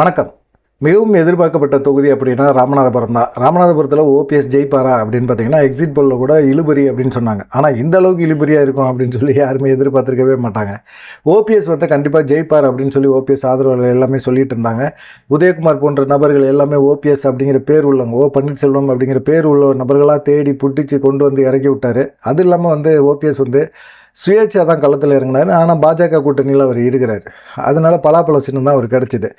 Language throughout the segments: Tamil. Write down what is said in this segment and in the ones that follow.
வணக்கம். மிகவும் எதிர்பார்க்கப்பட்ட தொகுதி அப்படின்னா ராமநாதபுரம் தான். ராமநாதபுரத்தில் ஓபிஎஸ் ஜெயிப்பாரா அப்படின்னு பார்த்தீங்கன்னா எக்ஸிட் போலில் கூட இழுபறி அப்படின்னு சொன்னாங்க. ஆனால் இந்த அளவுக்கு இழுபறியாக இருக்கும் அப்படின்னு சொல்லி யாருமே எதிர்பார்த்துருக்கவே மாட்டாங்க. ஓபிஎஸ் வந்து கண்டிப்பாக ஜெயிப்பார் அப்படின்னு சொல்லி ஓபிஎஸ் ஆதரவாளர்கள் எல்லாமே சொல்லிட்டு இருந்தாங்க. உதயகுமார் போன்ற நபர்கள் எல்லாமே ஓபிஎஸ் அப்படிங்கிற பேர் உள்ளவங்க ஓ பன்னீர்செல்வம் அப்படிங்கிற பேர் உள்ள நபர்களாக தேடி புட்டிச்சு கொண்டு வந்து இறக்கி விட்டார். அது இல்லாமல் வந்து ஓபிஎஸ் வந்து சுயேட்சா தான் களத்தில் இறங்கினார். ஆனால் பாஜக கூட்டணியில் அவர் இருக்கிறார். அதனால பலாப்பழ சின்னம் தான் அவர் கிடச்சிது.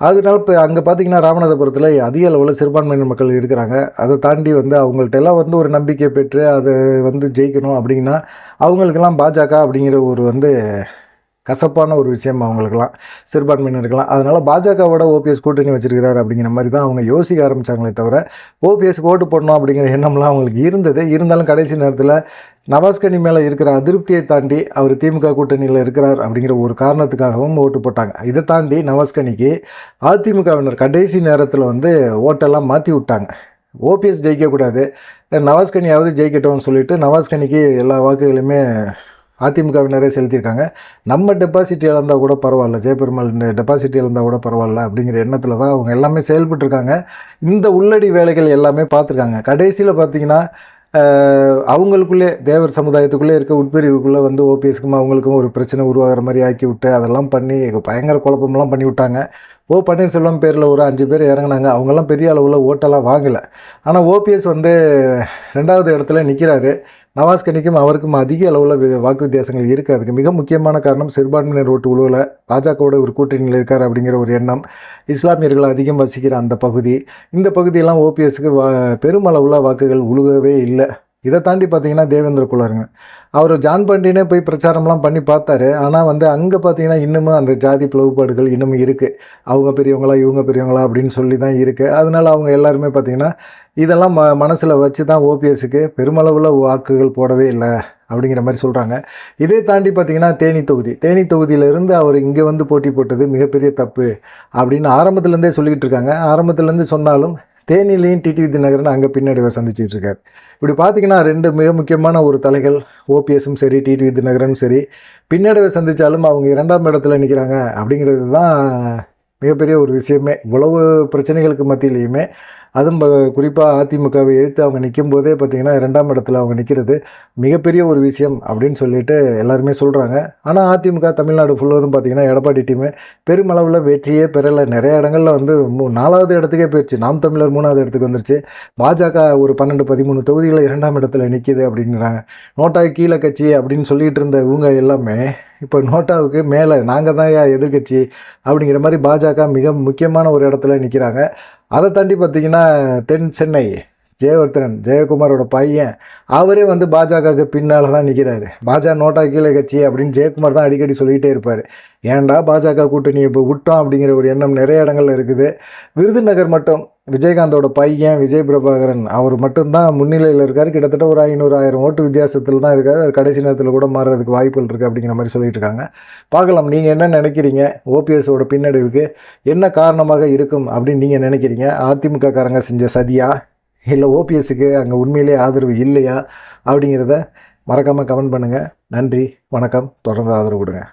அதனால இப்போ அங்கே பார்த்தீங்கன்னா ராமநாதபுரத்தில் அதிக அளவில் சிறுபான்மையினர் மக்கள் இருக்கிறாங்க. அதை தாண்டி வந்து அவங்கள்ட்ட எல்லாம் வந்து ஒரு நம்பிக்கை பெற்று அதை வந்து ஜெயிக்கணும் அப்படின்னா அவங்களுக்கெல்லாம் பாஜக அப்படிங்கிற ஒரு வந்து கசப்பான ஒரு விஷயம் அவங்களுக்கெல்லாம் சிறுபான்மையினருக்கெல்லாம். அதனால் பாஜகவோட ஓபிஎஸ் கூட்டணி வச்சிருக்கிறார் அப்படிங்கிற மாதிரி தான் அவங்க யோசிக்க ஆரம்பித்தாங்களே தவிர ஓபிஎஸ் ஓட்டு போடணும் அப்படிங்கிற எண்ணம்லாம் அவங்களுக்கு இருந்தது. இருந்தாலும் கடைசி நேரத்தில் நவாஸ்கனி மேலே இருக்கிற அதிருப்தியை தாண்டி அவர் திமுக கூட்டணியில் இருக்கிறார் அப்படிங்கிற ஒரு காரணத்துக்காகவும் ஓட்டு போட்டாங்க. இதை தாண்டி நவாஸ்கனிக்கு அதிமுகவினர் கடைசி நேரத்தில் வந்து ஓட்டெல்லாம் மாற்றி விட்டாங்க. ஓபிஎஸ் ஜெயிக்கக்கூடாது. நவாஸ்கனியாவது ஜெயிக்கட்டும்னு சொல்லிட்டு நவாஸ்கனிக்கு எல்லா வாக்குகளுமே அதிமுகவினரே செலுத்தியிருக்காங்க. நம்ம டெபாசிட் இழந்தால் கூட பரவாயில்ல. ஜெயபெருமாள் டெபாசிட் இழந்தால் கூட பரவாயில்ல அப்படிங்கிற எண்ணத்தில் தான் அவங்க எல்லாமே செயல்பட்டுருக்காங்க. இந்த உள்ளடி வேலைகள் எல்லாமே பார்த்துருக்காங்க. கடைசியில் பார்த்தீங்கன்னா அவங்களுக்குள்ளே தேவர் சமுதாயத்துக்குள்ளே இருக்க உட்பிரிவுக்குள்ளே வந்து ஓபிஎஸ்க்கும் அவங்களுக்கும் ஒரு பிரச்சனை உருவாகிற மாதிரி ஆக்கி விட்டு அதெல்லாம் பண்ணி பயங்கர குழப்பமெல்லாம் பண்ணி விட்டாங்க. ஓ பன்னீர்செல்வம் பேரில் ஒரு அஞ்சு பேர் இறங்குனாங்க. அவங்கெல்லாம் பெரிய அளவில் ஓட்டெல்லாம் வாங்கலை. ஆனால் ஓபிஎஸ் வந்து ரெண்டாவது இடத்துல நிற்கிறாரு நவாஸ் கனிக்கும் அவருக்கும் அதிக அளவில் வாக்கு வித்தியாசங்கள் இருக்குது அதுக்கு மிக முக்கியமான காரணம் சிறுபான்மையினர் ஓட்டு உழுவல பாஜகவோட ஒரு கூட்டணியில் இருக்கார் அப்படிங்கிற ஒரு எண்ணம். இஸ்லாமியர்கள் அதிகம் வசிக்கிற அந்த பகுதி. இந்த பகுதியெல்லாம் ஓபிஎஸ்க்கு வா பெருமளவுள்ள வாக்குகள் உழுகவே இல்லை. இதை தாண்டி பார்த்தீங்கன்னா தேவேந்திர குலருங்க அவர் ஜான் பண்டினே போய் பிரச்சாரம்லாம் பண்ணி பார்த்தாரு. ஆனால் வந்து அங்கே பார்த்தீங்கன்னா இன்னமும் அந்த ஜாதி பிளவுபாடுகள் இன்னமும் இருக்குது அவங்க பெரியவங்களா இவங்க பெரியவங்களா அப்படின்னு சொல்லி தான் இருக்குது அதனால அவங்க எல்லாருமே பார்த்தீங்கன்னா இதெல்லாம் ம மனசில் வச்சு தான் ஓபிஎஸ்க்கு பெருமளவில் வாக்குகள் போடவே இல்லை அப்படிங்கிற மாதிரி சொல்கிறாங்க இதே தாண்டி பார்த்தீங்கன்னா தேனி தொகுதி. தேனி தொகுதியிலேருந்து அவர் இங்கே வந்து போட்டி போட்டது மிகப்பெரிய தப்பு அப்படின்னு ஆரம்பத்துலேருந்தே சொல்லிக்கிட்டு இருக்காங்க. ஆரம்பத்துலேருந்து சொன்னாலும் தேனிலையும் டிடிவி தினகரன் அங்கே பின்னடைவை சந்திச்சிட்டு இருக்காரு. இப்படி பார்த்தீங்கன்னா ரெண்டு மிக முக்கியமான ஒரு தலைகள் ஓபிஎஸும் சரி டிடிவி தினகரனும் சரி பின்னடைவை சந்தித்தாலும் அவங்க இரண்டாம் இடத்துல நிற்கிறாங்க அப்படிங்கிறது தான் மிகப்பெரிய ஒரு விஷயமே. இவ்வளவு பிரச்சனைகளுக்கு மத்தியிலையுமே அதுவும் குறிப்பாக அதிமுகவை எதிர்த்து அவங்க நிற்கும் போதே பார்த்திங்கன்னா இரண்டாம் இடத்துல அவங்க நிற்கிறது மிகப்பெரிய ஒரு விஷயம் அப்படின்னு சொல்லிட்டு எல்லாருமே சொல்கிறாங்க ஆனால் அதிமுக தமிழ்நாடு ஃபுல்லதும் பார்த்திங்கன்னா எடப்பாடி டீமு பெருமளவில் வெற்றியே பெறலை. நிறைய இடங்களில் வந்து மூ நாலாவது இடத்துக்கே போயிடுச்சு நாம் தமிழர் மூணாவது இடத்துக்கு வந்துருச்சு. பாஜக ஒரு பன்னெண்டு பதிமூணு தொகுதிகளில் இரண்டாம் இடத்துல நிற்கிது அப்படிங்கிறாங்க நோட்டாய் கீழே கட்சி அப்படின்னு சொல்லிகிட்டு இருந்த இவங்க எல்லாமே இப்போ நோட்டாவுக்கு மேலே நாங்கள் தான் எதிர்கட்சி அப்படிங்கிற மாதிரி பாஜக மிக முக்கியமான ஒரு இடத்துல நிற்கிறாங்க அதை தாண்டி பார்த்தீங்கன்னா தென் சென்னை ஜெயவர்தனன் ஜெயக்குமாரோட பையன் அவரே வந்து பாஜகவுக்கு பின்னால் தான் நிற்கிறாரு பாஜக நோட்டா கீழே கட்சி அப்படின்னு ஜெயக்குமார் தான் அடிக்கடி சொல்லிகிட்டே இருப்பார். ஏன்டா பாஜக கூட்டணி இப்போ விட்டோம் அப்படிங்கிற ஒரு எண்ணம் நிறைய இடங்கள்ல இருக்குது. விருதுநகர் மட்டும் விஜயகாந்தோட பையன் விஜய் பிரபாகரன் அவர் மட்டும்தான் முன்னிலையில் இருக்கார். கிட்டத்தட்ட ஒரு ஐநூறு ஆயிரம் ஓட்டு வித்தியாசத்தில் தான் இருக்கார். அது கடைசி நேரத்தில் கூட மாறுறதுக்கு வாய்ப்புகள் இருக்குது அப்படிங்கிற மாதிரி சொல்லிட்டு இருக்காங்க. பார்க்கலாம் நீங்கள் என்ன நினைக்கிறீங்க? ஓபிஎஸோட பின்னடைவுக்கு என்ன காரணமாக இருக்கும் அப்படின்னு நீங்கள் நினைக்கிறீங்க? அதிமுக காரங்க செஞ்ச சதியா? இல்லை ஓபிஎஸ்க்கு அங்கே உண்மையிலேயே ஆதரவு இல்லையா? அப்படிங்கிறத மறக்காமல் கமெண்ட் பண்ணுங்கள் நன்றி வணக்கம். தொடர்ந்து ஆதரவு கொடுங்க.